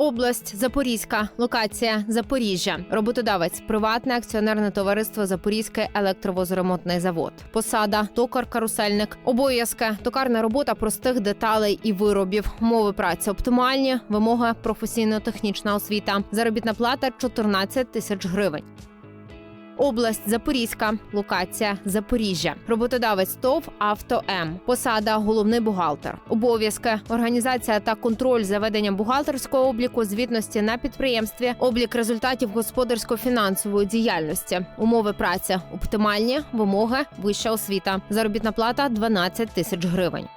Область Запорізька, локація Запоріжжя, роботодавець, приватне акціонерне товариство Запорізький електровозоремонтний завод. Посада токар-карусельник, обов'язки, токарна робота простих деталей і виробів, умови праці оптимальні, вимоги професійно-технічна освіта, заробітна плата 14 тисяч гривень. Область Запорізька, локація Запоріжжя, роботодавець ТОВ «Авто М», посада головний бухгалтер, обов'язки, організація та контроль за веденням бухгалтерського обліку, звітності на підприємстві, облік результатів господарсько-фінансової діяльності, умови праці, оптимальні вимоги, вища освіта, заробітна плата 12 тисяч гривень.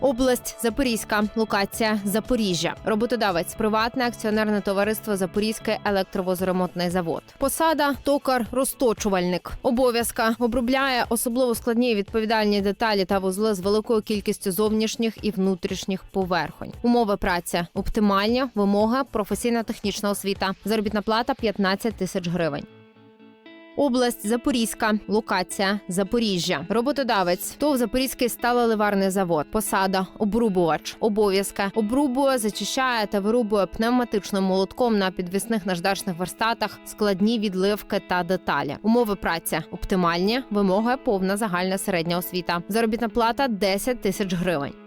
Область Запорізька, локація Запоріжжя, роботодавець, приватне акціонерне товариство Запорізький електровозоремонтний завод. Посада токар розточувальник. Обов'язка обробляє особливо складні і відповідальні деталі та вузли з великою кількістю зовнішніх і внутрішніх поверхонь. Умови праці оптимальні, вимоги, професійна технічна освіта, заробітна плата 15 тисяч гривень. Область Запорізька, локація Запоріжжя, роботодавець, ТОВ Запорізький сталеливарний завод, посада, обрубувач, обов'язки, обрубує, зачищає та вирубує пневматичним молотком на підвісних наждачних верстатах складні відливки та деталі. Умови праці оптимальні, вимоги повна загальна середня освіта. Заробітна плата 10 тисяч гривень.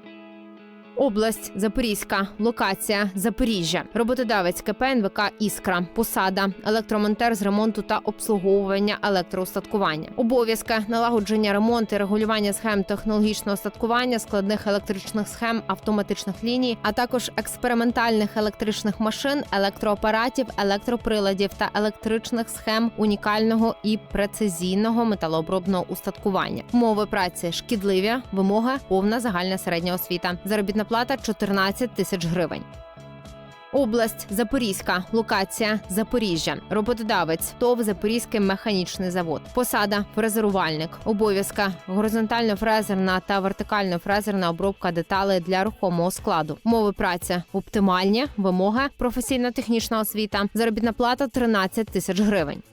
Область Запорізька, локація Запоріжжя, роботодавець КП НВК Іскра, посада, електромонтер з ремонту та обслуговування електроустаткування, обов'язки налагодження ремонту і регулювання схем технологічного остаткування, складних електричних схем, автоматичних ліній, а також експериментальних електричних машин, електроапаратів, електроприладів та електричних схем унікального і прецизійного металообробного устаткування. Умови праці шкідливі, вимоги повна загальна середня освіта. Заробітна плата 14 тисяч гривень. Область Запорізька, локація Запоріжжя, роботодавець ТОВ Запорізький механічний завод, посада фрезерувальник, обов'язка горизонтально-фрезерна та вертикально-фрезерна обробка деталей для рухомого складу, умови праці оптимальні, вимоги, професійно-технічна освіта, заробітна плата 13 тисяч гривень.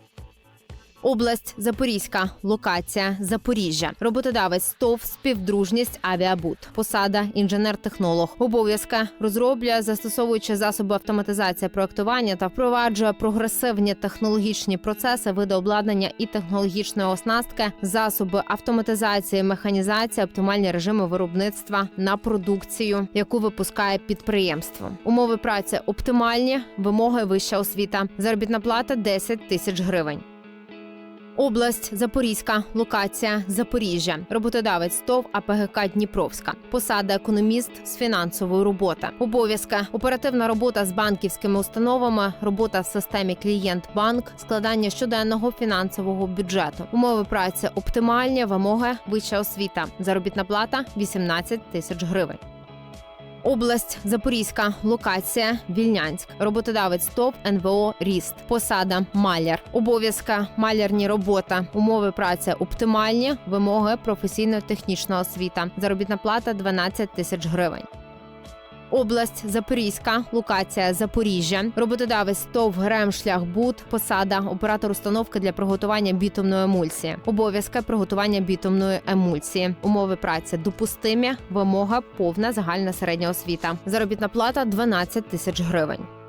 Область Запорізька, локація Запоріжжя, роботодавець ТОВ співдружність авіабут, посада інженер-технолог, обов'язки розроблює, застосовуючи засоби автоматизації проектування та впроваджує прогресивні технологічні процеси, види обладнання і технологічної оснастки, засоби автоматизації, механізації, оптимальні режими виробництва на продукцію, яку випускає підприємство. Умови праці оптимальні, вимоги вища освіта, заробітна плата 10 тисяч гривень. Область Запорізька, локація Запоріжжя, роботодавець ТОВ АПГК Дніпровська, посада економіст з фінансової роботи, обов'язки, оперативна робота з банківськими установами, робота в системі клієнт-банк, складання щоденного фінансового бюджету, умови праці оптимальні, вимоги, вища освіта, заробітна плата 18 тисяч гривень. Область Запорізька, локація Вільнянськ, роботодавець ТОВ НВО Ріст, посада маляр, обов'язка малярні робота, умови праці оптимальні, вимоги професійно-технічна освіта, заробітна плата 12 тисяч гривень. Область Запорізька, локація Запоріжжя, роботодавець ТОВ ГРЕМ Шляхбуд, посада, оператор установки для приготування бітумної емульсії, обов'язки приготування бітумної емульсії, умови праці допустимі, вимога повна загальна середня освіта, заробітна плата 12 тисяч гривень.